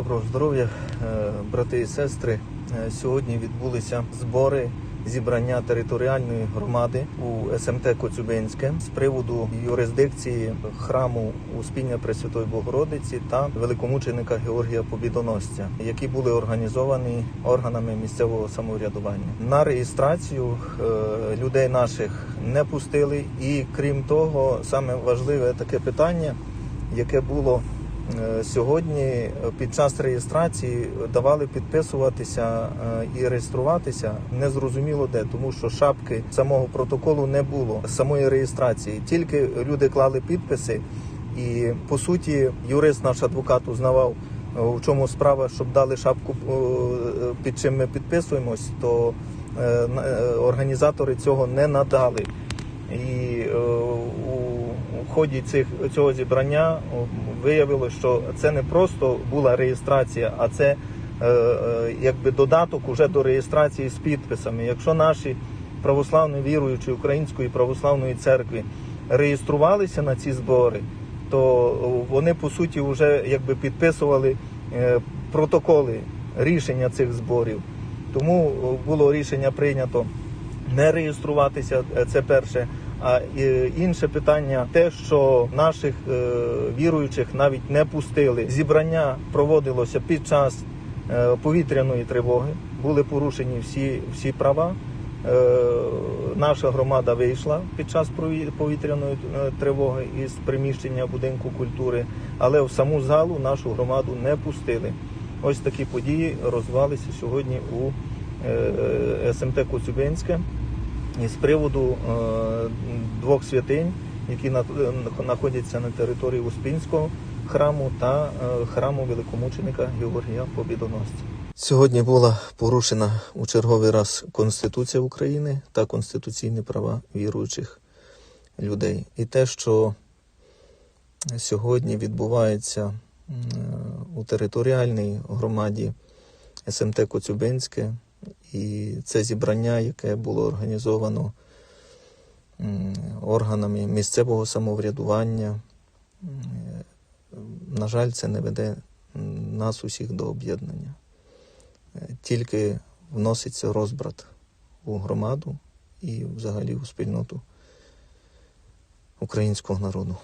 Доброго здоров'я, е, брати і сестри. Е, Сьогодні відбулися збори зібрання територіальної громади у СМТ Коцюбинське з приводу юрисдикції храму Успіння Пресвятої Богородиці та великомученика Георгія Побідоносця, які були організовані органами місцевого самоврядування. На реєстрацію е, людей наших не пустили, і крім того, саме важливе таке питання, яке було. Е, Сьогодні е, під час реєстрації давали підписуватися е, і реєструватися незрозуміло де, тому що шапки самого протоколу не було самої реєстрації. Тільки люди клали підписи, і по суті, юрист наш адвокат узнавав, в чому справа, щоб дали шапку під чим ми підписуємось, то організатори цього не надали. І у ході цих цього зібрання виявилося, що це не просто була реєстрація, а це е, е, якби додаток уже до реєстрації з підписами. Якщо наші православні віруючі Української православної церкви реєструвалися на ці збори, то вони по суті вже якби підписували е, протоколи рішення цих зборів. Тому було рішення прийнято не реєструватися. Це перше. А інше питання, те, що наших е, віруючих навіть не пустили. Зібрання проводилося під час е, повітряної тривоги. Були порушені всі, всі права. Е, наша громада вийшла під час повітряної тривоги із приміщення будинку культури, але в саму залу нашу громаду не пустили. Ось такі події розвивалися сьогодні у СМТ Коцюбинське. І з приводу е, двох святинь, які на- знаходяться на території Успінського храму та е, храму великомученика Георгія Побідоносця. Сьогодні була порушена у черговий раз Конституція України та конституційні права віруючих людей. І те, що сьогодні відбувається у територіальній громаді СМТ Коцюбинське, і це зібрання, яке було організовано органами місцевого самоврядування, на жаль, це не веде нас усіх до об'єднання. Е, Тільки вноситься розбрат у громаду і взагалі у спільноту українського народу.